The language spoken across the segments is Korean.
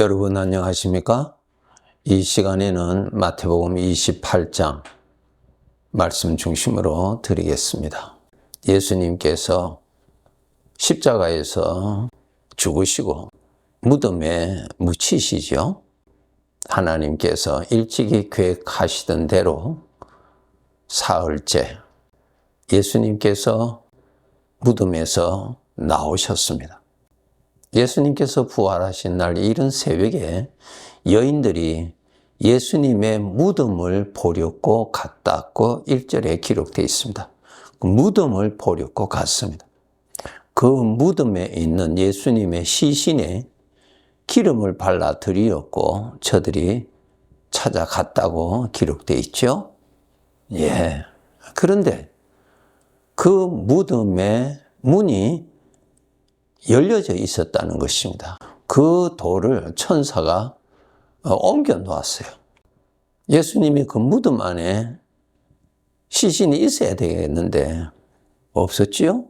여러분 안녕하십니까? 이 시간에는 마태복음 28장 말씀 중심으로 드리겠습니다. 예수님께서 십자가에서 죽으시고 무덤에 묻히시죠. 하나님께서 일찍이 계획하시던 대로 사흘째 예수님께서 무덤에서 나오셨습니다. 예수님께서 부활하신 날 이른 새벽에 여인들이 예수님의 무덤을 보려고 갔다고 1절에 기록되어 있습니다. 그 무덤을 보려고 갔습니다. 그 무덤에 있는 예수님의 시신에 기름을 발라 드리었고 저들이 찾아갔다고 기록되어 있죠. 예. 그런데 그 무덤의 문이 열려져 있었다는 것입니다. 그 돌을 천사가 어, 옮겨 놓았어요. 예수님이 그 무덤 안에 시신이 있어야 되겠는데 없었지요?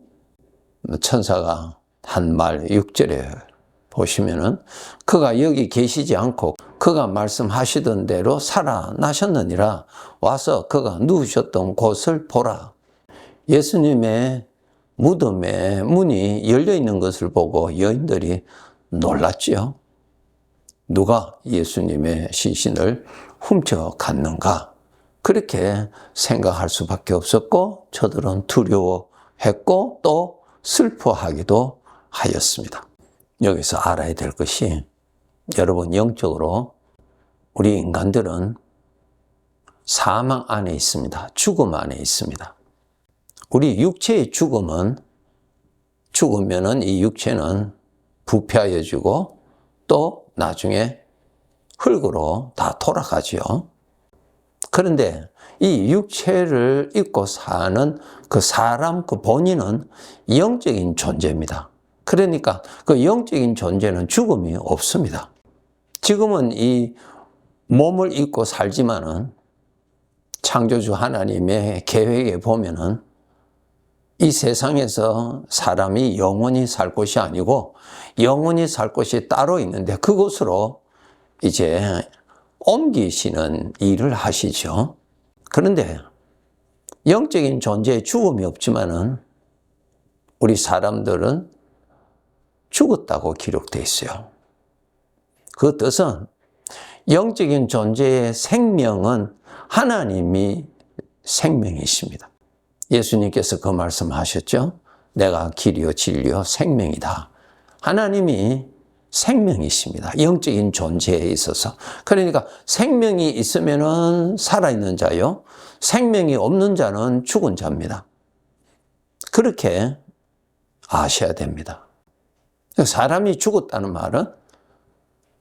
천사가 한 말 6절에 보시면은 그가 여기 계시지 않고 그가 말씀하시던 대로 살아나셨느니라 와서 그가 누우셨던 곳을 보라. 예수님의 무덤에 문이 열려 있는 것을 보고 여인들이 놀랐지요. 누가 예수님의 시신을 훔쳐 갔는가? 그렇게 생각할 수밖에 없었고 저들은 두려워했고 또 슬퍼하기도 하였습니다. 여기서 알아야 될 것이 여러분 영적으로 우리 인간들은 사망 안에 있습니다. 죽음 안에 있습니다. 우리 육체의 죽음은 죽으면은 이 육체는 부패하여 지고 또 나중에 흙으로 다 돌아가지요. 그런데 이 육체를 입고 사는 그 사람 그 본인은 영적인 존재입니다. 그러니까 그 영적인 존재는 죽음이 없습니다. 지금은 이 몸을 입고 살지만은 창조주 하나님의 계획에 보면은 이 세상에서 사람이 영원히 살 곳이 아니고 영원히 살 곳이 따로 있는데 그곳으로 이제 옮기시는 일을 하시죠. 그런데 영적인 존재에 죽음이 없지만은 우리 사람들은 죽었다고 기록되어 있어요. 그 뜻은 영적인 존재의 생명은 하나님이 생명이십니다. 예수님께서 그 말씀하셨죠. 내가 길이요 진리요 생명이다. 하나님이 생명이십니다. 영적인 존재에 있어서. 그러니까 생명이 있으면은 살아있는 자요. 생명이 없는 자는 죽은 자입니다. 그렇게 아셔야 됩니다. 사람이 죽었다는 말은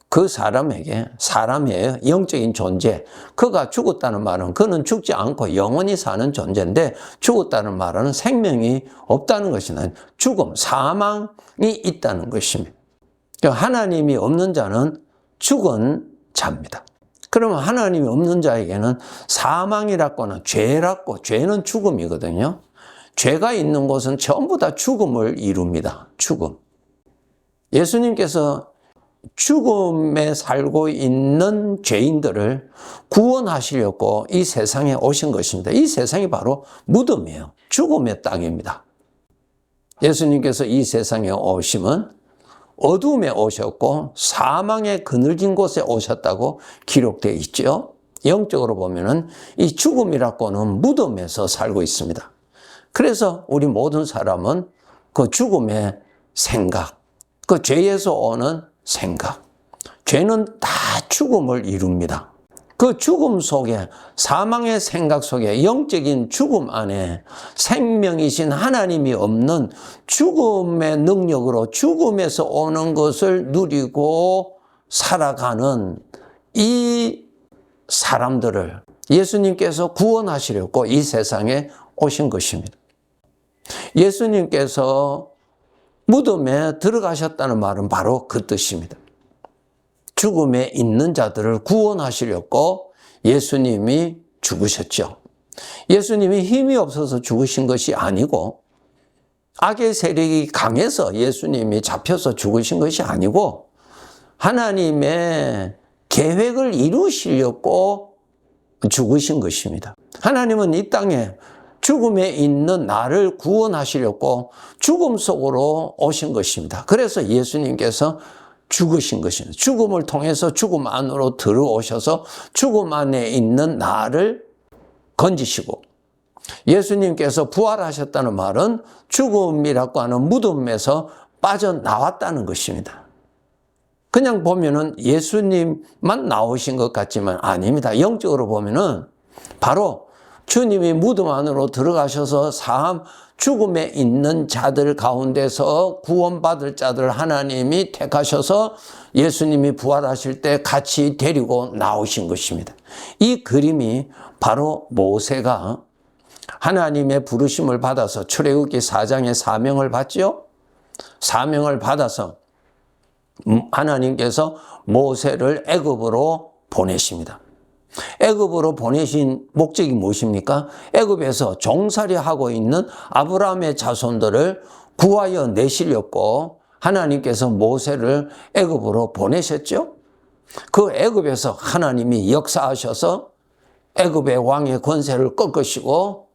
그 사람에게 사람이에요. 영적인 존재. 그가 죽었다는 말은 그는 죽지 않고 영원히 사는 존재인데 죽었다는 말은 생명이 없다는 것이는 죽음, 사망이 있다는 것입니다. 그러니까 하나님이 없는 자는 죽은 자입니다. 그러면 하나님이 없는 자에게는 사망이라거나 죄라고, 죄는 죽음이거든요. 죄가 있는 곳은 전부 다 죽음을 이룹니다. 죽음. 예수님께서 죽음에 살고 있는 죄인들을 구원하시려고 이 세상에 오신 것입니다. 이 세상이 바로 무덤이에요. 죽음의 땅입니다. 예수님께서 이 세상에 오심은 어둠에 오셨고 사망의 그늘진 곳에 오셨다고 기록되어 있죠. 영적으로 보면은 이 죽음이라고는 무덤에서 살고 있습니다. 그래서 우리 모든 사람은 그 죽음의 생각, 그 죄에서 오는 생각. 죄는 다 죽음을 이룹니다. 그 죽음 속에, 사망의 생각 속에, 영적인 죽음 안에 생명이신 하나님이 없는 죽음의 능력으로 죽음에서 오는 것을 누리고 살아가는 이 사람들을 예수님께서 구원하시려고 이 세상에 오신 것입니다. 예수님께서 무덤에 들어가셨다는 말은 바로 그 뜻입니다. 죽음에 있는 자들을 구원하시려고 예수님이 죽으셨죠. 예수님이 힘이 없어서 죽으신 것이 아니고 악의 세력이 강해서 예수님이 잡혀서 죽으신 것이 아니고 하나님의 계획을 이루시려고 죽으신 것입니다. 하나님은 이 땅에 죽음에 있는 나를 구원하시려고 죽음 속으로 오신 것입니다. 그래서 예수님께서 죽으신 것입니다. 죽음을 통해서 죽음 안으로 들어오셔서 죽음 안에 있는 나를 건지시고 예수님께서 부활하셨다는 말은 죽음이라고 하는 무덤에서 빠져나왔다는 것입니다. 그냥 보면은 예수님만 나오신 것 같지만 아닙니다. 영적으로 보면은 바로 주님이 무덤 안으로 들어가셔서 사함 죽음에 있는 자들 가운데서 구원받을 자들 하나님이 택하셔서 예수님이 부활하실 때 같이 데리고 나오신 것입니다. 이 그림이 바로 모세가 하나님의 부르심을 받아서 출애굽기 4장의 사명을 받지요. 사명을 받아서 하나님께서 모세를 애굽으로 보내십니다. 애굽으로 보내신 목적이 무엇입니까? 애굽에서 종살이 하고 있는 아브라함의 자손들을 구하여 내시려고 하나님께서 모세를 애굽으로 보내셨죠. 그 애굽에서 하나님이 역사하셔서 애굽의 왕의 권세를 꺾으시고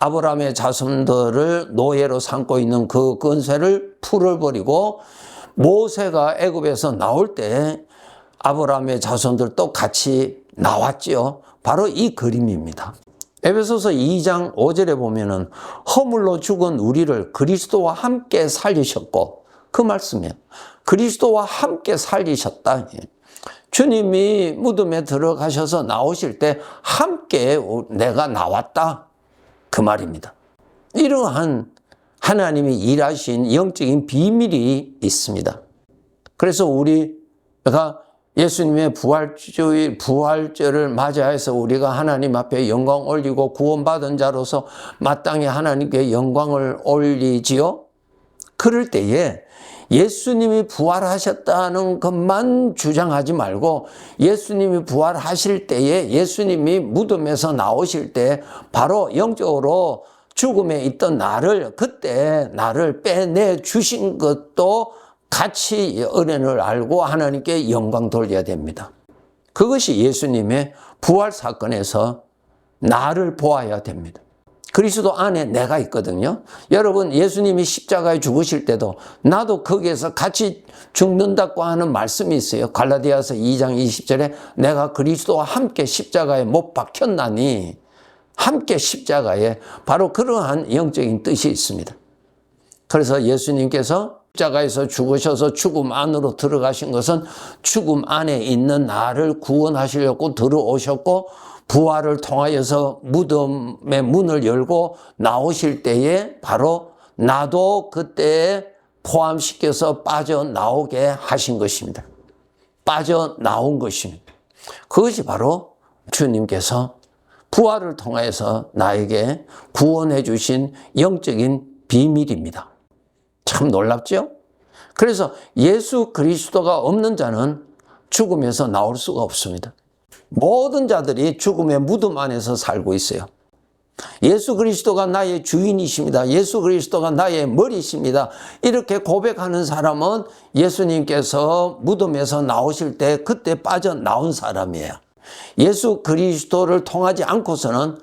아브라함의 자손들을 노예로 삼고 있는 그 권세를 풀어버리고 모세가 애굽에서 나올 때 아브라함의 자손들도 같이 나왔지요. 바로 이 그림입니다. 에베소서 2장 5절에 보면은 허물로 죽은 우리를 그리스도와 함께 살리셨고 그 말씀이에요. 그리스도와 함께 살리셨다. 주님이 무덤에 들어가셔서 나오실 때 함께 내가 나왔다. 그 말입니다. 이러한 하나님이 일하신 영적인 비밀이 있습니다. 그래서 우리가 예수님의 부활주의, 부활절을 맞이해서 우리가 하나님 앞에 영광 올리고 구원받은 자로서 마땅히 하나님께 영광을 올리지요. 그럴 때에 예수님이 부활하셨다는 것만 주장하지 말고 예수님이 부활하실 때에 예수님이 무덤에서 나오실 때 바로 영적으로 죽음에 있던 나를 그때 나를 빼내 주신 것도 같이 은혜를 알고 하나님께 영광 돌려야 됩니다. 그것이 예수님의 부활 사건에서 나를 보아야 됩니다. 그리스도 안에 내가 있거든요. 여러분, 예수님이 십자가에 죽으실 때도 나도 거기에서 같이 죽는다고 하는 말씀이 있어요. 갈라디아서 2장 20절에 내가 그리스도와 함께 십자가에 못 박혔나니 함께 십자가에 바로 그러한 영적인 뜻이 있습니다. 그래서 예수님께서 십자가에서 죽으셔서 죽음 안으로 들어가신 것은 죽음 안에 있는 나를 구원하시려고 들어오셨고 부활을 통하여서 무덤의 문을 열고 나오실 때에 바로 나도 그때에 포함시켜서 빠져나오게 하신 것입니다. 빠져나온 것입니다. 그것이 바로 주님께서 부활을 통해서 나에게 구원해 주신 영적인 비밀입니다. 참 놀랍죠? 그래서 예수 그리스도가 없는 자는 죽음에서 나올 수가 없습니다. 모든 자들이 죽음의 무덤 안에서 살고 있어요. 예수 그리스도가 나의 주인이십니다. 예수 그리스도가 나의 머리십니다. 이렇게 고백하는 사람은 예수님께서 무덤에서 나오실 때 그때 빠져나온 사람이에요. 예수 그리스도를 통하지 않고서는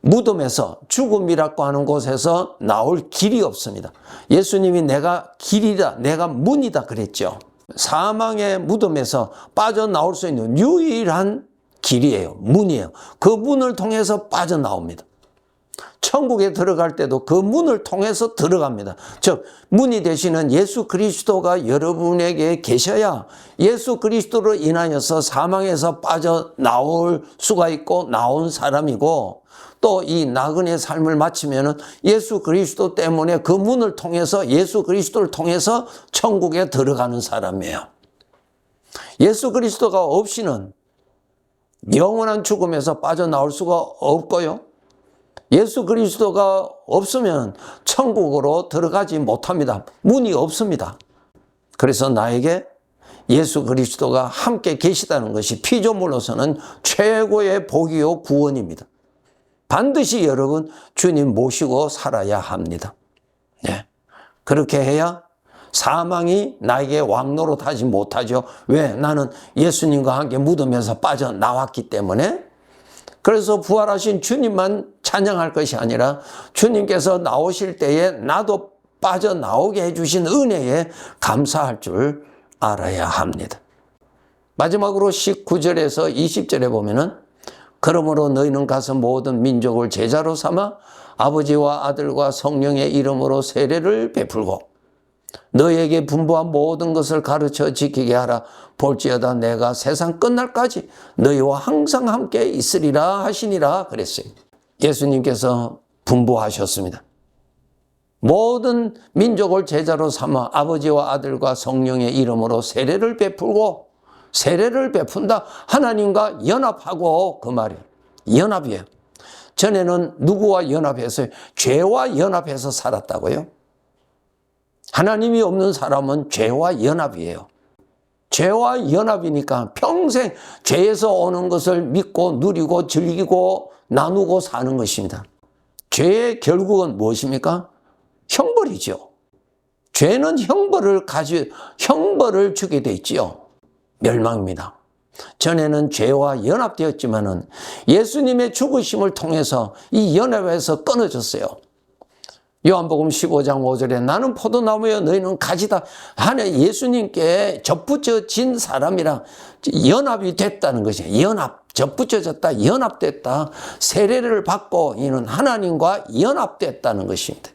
무덤에서 죽음이라고 하는 곳에서 나올 길이 없습니다. 예수님이 내가 길이다, 내가 문이다 그랬죠. 사망의 무덤에서 빠져나올 수 있는 유일한 길이에요. 문이에요. 그 문을 통해서 빠져나옵니다. 천국에 들어갈 때도 그 문을 통해서 들어갑니다. 즉, 문이 되시는 예수 그리스도가 여러분에게 계셔야 예수 그리스도로 인하여서 사망에서 빠져나올 수가 있고 나온 사람이고 또 이 나그네 삶을 마치면은 예수 그리스도 때문에 그 문을 통해서 예수 그리스도를 통해서 천국에 들어가는 사람이에요. 예수 그리스도가 없이는 영원한 죽음에서 빠져나올 수가 없고요. 예수 그리스도가 없으면 천국으로 들어가지 못합니다. 문이 없습니다. 그래서 나에게 예수 그리스도가 함께 계시다는 것이 피조물로서는 최고의 복이요 구원입니다. 반드시 여러분 주님 모시고 살아야 합니다. 네. 그렇게 해야 사망이 나에게 왕노릇하지 못하죠. 왜? 나는 예수님과 함께 무덤에서 빠져나왔기 때문에 그래서 부활하신 주님만 찬양할 것이 아니라 주님께서 나오실 때에 나도 빠져나오게 해주신 은혜에 감사할 줄 알아야 합니다. 마지막으로 19절에서 20절에 보면은 그러므로 너희는 가서 모든 민족을 제자로 삼아 아버지와 아들과 성령의 이름으로 세례를 베풀고 너희에게 분부한 모든 것을 가르쳐 지키게 하라. 볼지어다 내가 세상 끝날까지 너희와 항상 함께 있으리라 하시니라 그랬어요. 예수님께서 분부하셨습니다. 모든 민족을 제자로 삼아 아버지와 아들과 성령의 이름으로 세례를 베풀고 세례를 베푼다. 하나님과 연합하고 그 말이에요. 연합이에요. 전에는 누구와 연합해서 죄와 연합해서 살았다고요? 하나님이 없는 사람은 죄와 연합이에요. 죄와 연합이니까 평생 죄에서 오는 것을 믿고 누리고 즐기고 나누고 사는 것입니다. 죄의 결국은 무엇입니까? 형벌이죠. 죄는 형벌을 가지 형벌을 주게 돼 있지요. 멸망입니다. 전에는 죄와 연합되었지만은 예수님의 죽으심을 통해서 이 연합에서 끊어졌어요. 요한복음 15장 5절에 나는 포도나무여 너희는 가지다 하늘 예수님께 접붙여진 사람이랑 연합이 됐다는 것이에요. 연합, 접붙여졌다, 연합됐다. 세례를 받고 이는 하나님과 연합됐다는 것입니다.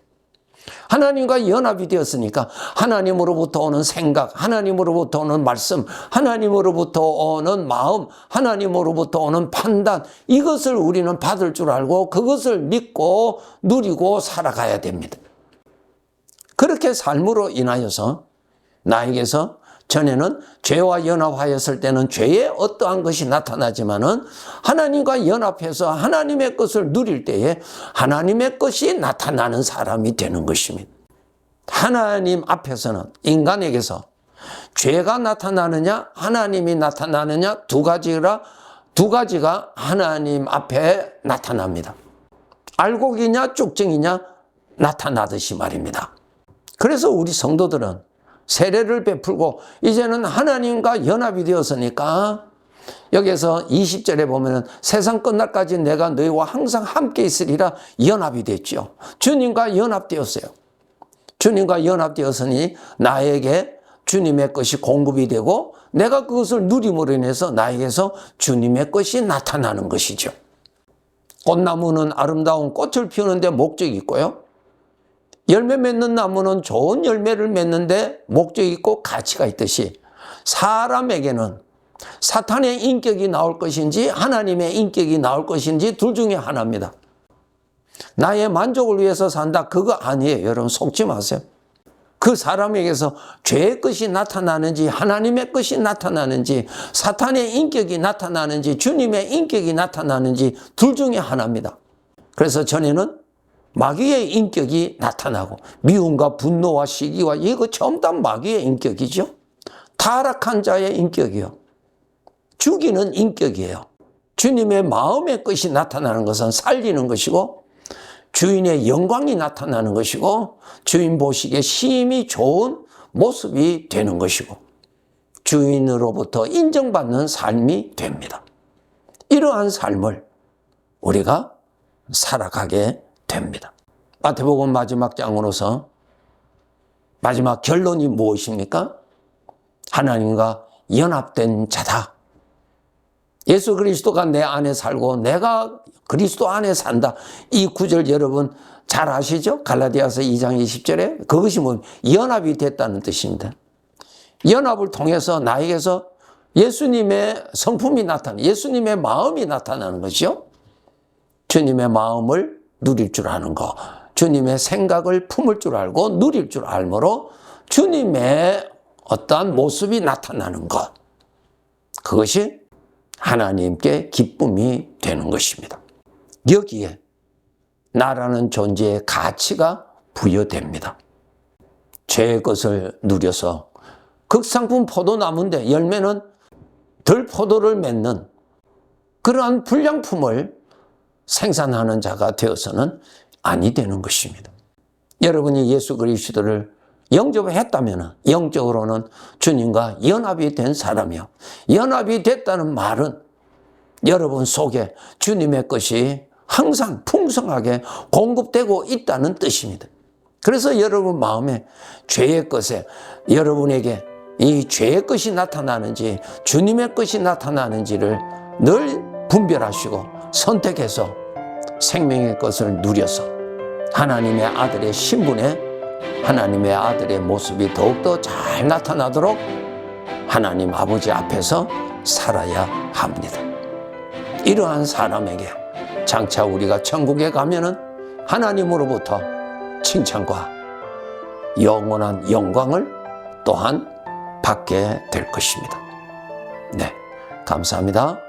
하나님과 연합이 되었으니까 하나님으로부터 오는 생각, 하나님으로부터 오는 말씀, 하나님으로부터 오는 마음, 하나님으로부터 오는 판단, 이것을 우리는 받을 줄 알고 그것을 믿고 누리고 살아가야 됩니다. 그렇게 삶으로 인하여서 나에게서 전에는 죄와 연합하였을 때는 죄의 어떠한 것이 나타나지만은 하나님과 연합해서 하나님의 것을 누릴 때에 하나님의 것이 나타나는 사람이 되는 것입니다. 하나님 앞에서는 인간에게서 죄가 나타나느냐 하나님이 나타나느냐 두 가지라 두 가지가 하나님 앞에 나타납니다. 알곡이냐 쭉정이냐 나타나듯이 말입니다. 그래서 우리 성도들은 세례를 베풀고 이제는 하나님과 연합이 되었으니까 여기서 20절에 보면은 세상 끝날까지 내가 너희와 항상 함께 있으리라 연합이 됐죠. 주님과 연합되었어요. 주님과 연합되었으니 나에게 주님의 것이 공급이 되고 내가 그것을 누림으로 인해서 나에게서 주님의 것이 나타나는 것이죠. 꽃나무는 아름다운 꽃을 피우는데 목적이 있고요. 열매 맺는 나무는 좋은 열매를 맺는데 목적이 있고 가치가 있듯이 사람에게는 사탄의 인격이 나올 것인지 하나님의 인격이 나올 것인지 둘 중에 하나입니다. 나의 만족을 위해서 산다. 그거 아니에요. 여러분 속지 마세요. 그 사람에게서 죄의 것이 나타나는지 하나님의 것이 나타나는지 사탄의 인격이 나타나는지 주님의 인격이 나타나는지 둘 중에 하나입니다. 그래서 전에는 마귀의 인격이 나타나고 미움과 분노와 시기와 이거 전부 다 마귀의 인격이죠. 타락한 자의 인격이요. 죽이는 인격이에요. 주님의 마음의 것이 나타나는 것은 살리는 것이고 주인의 영광이 나타나는 것이고 주인 보시기에 심히 좋은 모습이 되는 것이고 주인으로부터 인정받는 삶이 됩니다. 이러한 삶을 우리가 살아가게 됩니다. 마태복음 마지막 장으로서 마지막 결론이 무엇입니까? 하나님과 연합된 자다. 예수 그리스도가 내 안에 살고 내가 그리스도 안에 산다. 이 구절 여러분 잘 아시죠? 갈라디아서 2장 20절에 그것이 뭐 연합이 됐다는 뜻입니다. 연합을 통해서 나에게서 예수님의 성품이 나타나, 예수님의 마음이 나타나는 것이요. 주님의 마음을 누릴 줄 아는 거, 주님의 생각을 품을 줄 알고 누릴 줄 알므로 주님의 어떠한 모습이 나타나는 것. 그것이 하나님께 기쁨이 되는 것입니다. 여기에 나라는 존재의 가치가 부여됩니다. 죄의 것을 누려서 극상품 포도나무인데 열매는 덜 포도를 맺는 그러한 불량품을 생산하는 자가 되어서는 아니 되는 것입니다. 여러분이 예수 그리스도를 영접을 했다면 영적으로는 주님과 연합이 된 사람이요. 연합이 됐다는 말은 여러분 속에 주님의 것이 항상 풍성하게 공급되고 있다는 뜻입니다. 그래서 여러분 마음에 죄의 것에 여러분에게 이 죄의 것이 나타나는지 주님의 것이 나타나는지를 늘 분별하시고 선택해서 생명의 것을 누려서 하나님의 아들의 신분에 하나님의 아들의 모습이 더욱더 잘 나타나도록 하나님 아버지 앞에서 살아야 합니다. 이러한 사람에게 장차 우리가 천국에 가면은 하나님으로부터 칭찬과 영원한 영광을 또한 받게 될 것입니다. 네. 감사합니다.